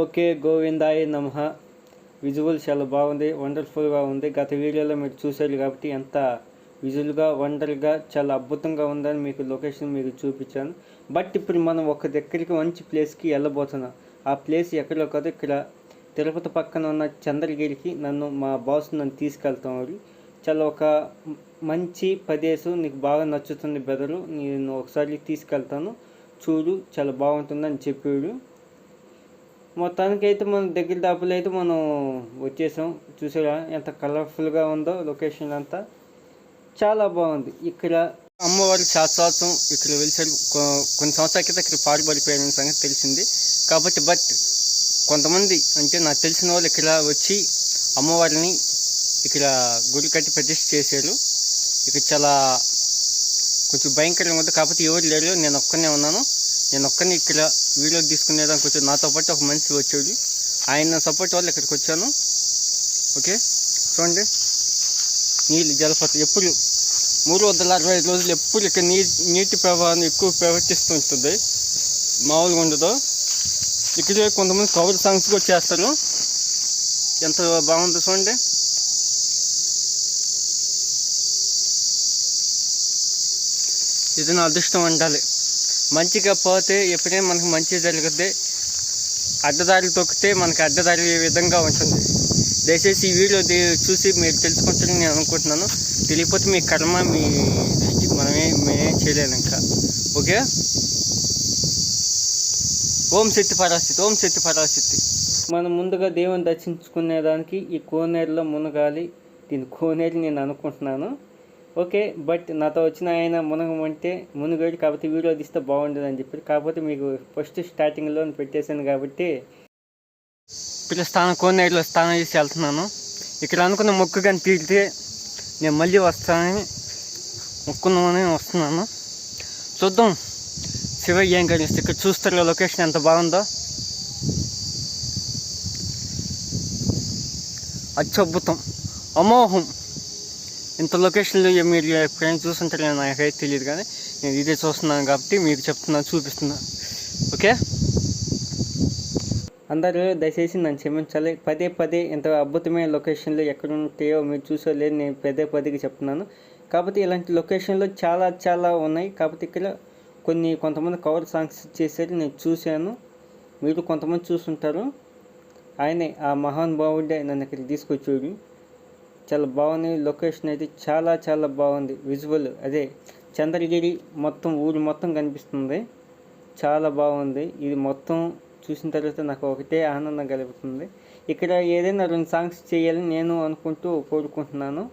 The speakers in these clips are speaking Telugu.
ఓకే గోవిందాయ నమ. విజువల్ చాలా బాగుంది వండర్ఫుల్గా ఉంది. గత వీడియోలో మీరు చూశారు కాబట్టి ఎంత విజువల్గా వండర్గా చాలా అద్భుతంగా ఉందని మీకు లొకేషన్ మీకు చూపించాను. బట్ ఇప్పుడు మనం ఒక దగ్గరికి మంచి ప్లేస్కి వెళ్ళబోతున్నాం. ఆ ప్లేస్ ఎక్కడో కాదు ఇక్కడ తిరుపతి పక్కన ఉన్న చంద్రగిరికి నన్ను మా బాస్ నన్ను తీసుకెళ్తాం చాలా ఒక మంచి ప్రదేశం నీకు బాగా నచ్చుతుంది బెదరు నేను ఒకసారి తీసుకెళ్తాను. చూడు చాలా బాగుంటుందని చెప్పాడు. మొత్తానికి అయితే మన దగ్గర దాపులు అయితే మనం వచ్చేసాం. చూసారా ఎంత కలర్ఫుల్గా ఉందో లొకేషన్ అంతా. చాలా బాగుంది. ఇక్కడ అమ్మవారి శాశ్వతం ఇక్కడ వెలిసారు కొ- కొన్ని సంవత్సరాల క్రితం ఇక్కడ పాడుపడిపోయిన సంగతి తెలిసింది. కాబట్టి బట్ కొంతమంది అంటే నాకు తెలిసిన వాళ్ళు ఇక్కడ వచ్చి అమ్మవారిని ఇక్కడ గుడి కట్టి ప్రతిష్ఠ చేశారు. ఇక్కడ చాలా కొంచెం భయంకరంగా ఉంది. కాబట్టి ఎవరు లేరు. నేను ఒక్కనే ఉన్నాను. నేను ఒక్కనే ఇక్కడ వీడియో తీసుకునేదానికి కొంచెం నాతో పాటు ఒక మనిషి వచ్చాడు. ఆయన సపోర్ట్ వల్ల ఇక్కడికి వచ్చాను. ఓకే? చూడండి. నీళ్ళు జలపాతం ఎప్పుడు మూడు వందల అరవై ఐదు రోజులు ఎప్పుడు ఇక్కడ నీ నీటి ప్రవాహం ఎక్కువ ప్రవర్తిస్తూ ఉంటుంది. మామూలుగా ఉండదు. ఇక్కడ కొంతమంది కవర్ సాంగ్స్ కూడా చేస్తారు. ఎంత బాగుంది చూడండి. ఇది నా అదృష్టం అంటాలి మంచిగా పోతే ఎప్పుడైనా మనకు మంచి జరుగుద్ది. అడ్డదారి తొక్కితే మనకి అడ్డదారి ఏ విధంగా ఉంటుంది. దయచేసి ఈ వీడియో చూసి మీరు తెలుసుకుంటారని నేను అనుకుంటున్నాను. తెలియకపోతే మీ కర్మ మీ దృష్టి మనమే మేమేం చేయలేము ఇంకా. ఓకే? ఓం శక్తి పరాశక్తి ఓం శక్తి పరాశక్తి. మనం ముందుగా దేవుని దర్శించుకునేదానికి ఈ కోనేరులో మునగాలి. దీని కోనేరు నేను అనుకుంటున్నాను. ఓకే బట్ నాతో వచ్చిన ఆయన మునగమంటే మునుగోడు కాబట్టి వీడియో తీస్తే బాగుండదు అని చెప్పి కాకపోతే మీకు ఫస్ట్ స్టార్టింగ్లో పెట్టేశాను కాబట్టి ఇప్పుడు స్నానం కోనేరులో స్నానం చేసి వెళ్తున్నాను. ఇక్కడ అనుకున్న మొక్కు కానీ తీరితే నేను మళ్ళీ వస్తానని మొక్కున్నామని వస్తున్నాను. చూద్దాం. శివయ్య ఏం కలిస్తే ఇక్కడ చూస్తారు లొకేషన్ ఎంత బాగుందో. అత్యద్భుతం. అమోహం. ఇంత లొకేషన్లో మీరు ఎప్పుడైనా చూస్తుంటారో నాకైతే తెలియదు కానీ నేను ఇదే చూస్తున్నాను కాబట్టి మీకు చెప్తున్నాను చూపిస్తున్నాను ఓకే? అందరూ దయచేసి నన్ను క్షమించాలి. పదే పదే ఇంత అద్భుతమైన లొకేషన్లు ఎక్కడ ఉంటాయో మీరు చూసోలేదు నేను పదే పదేకి చెప్తున్నాను. కాబట్టి ఇలాంటి లొకేషన్లు చాలా చాలా ఉన్నాయి. కాబట్టి ఇక్కడ కొన్ని కొంతమంది కవర్ సాంగ్స్ చేసేది నేను చూశాను. మీరు కొంతమంది చూసుంటారు. ఆయనే ఆ మహానుభావుడే నన్ను ఇక్కడ తీసుకొచ్చాడు. చాలా బాగుంది. లొకేషన్ అయితే చాలా చాలా బాగుంది. విజువల్ అదే చంద్రగిరి మొత్తం ఊరు మొత్తం కనిపిస్తుంది. చాలా బాగుంది. ఇది మొత్తం చూసిన తర్వాత నాకు ఒకటే ఆనందం కలుగుతుంది. ఇక్కడ ఏదైనా రెండు సాంగ్స్ చేయాలని నేను అనుకుంటూ కోరుకుంటున్నాను.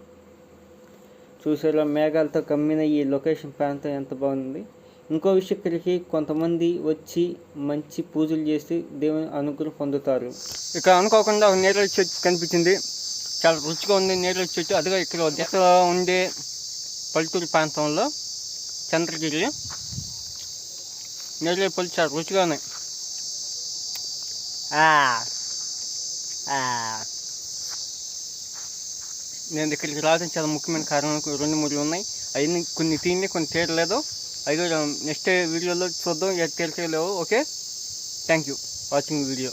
చూసారా మేఘాలతో కమ్మిన ఈ లొకేషన్ ప్రాంతం ఎంత బాగుంది. ఇంకో విషయం ఇక్కడికి కొంతమంది వచ్చి మంచి పూజలు చేసి దేవుని అనుగ్రహం పొందుతారు. ఇక్కడ అనుకోకుండా ఒక నేరేడు చెట్టు కనిపించింది. చాలా రుచిగా ఉంది నేరేడు చెట్టు. అదిగా ఇక్కడ ఇక్కడ ఉండే పల్లెటూరు ప్రాంతంలో చంద్రగిరి. నేరేడు పళ్ళు చాలా రుచిగా ఉన్నాయి. నేను ఇక్కడికి రావడం చాలా ముఖ్యమైన కారణం. రెండు మూడు ఉన్నాయి. అవన్నీ కొన్ని తిని కొన్ని తీరలేదు. అవి నెక్స్ట్ వీడియోలో చూద్దాం. ఎక్కడ తీరలేవు okay? Thank you watching video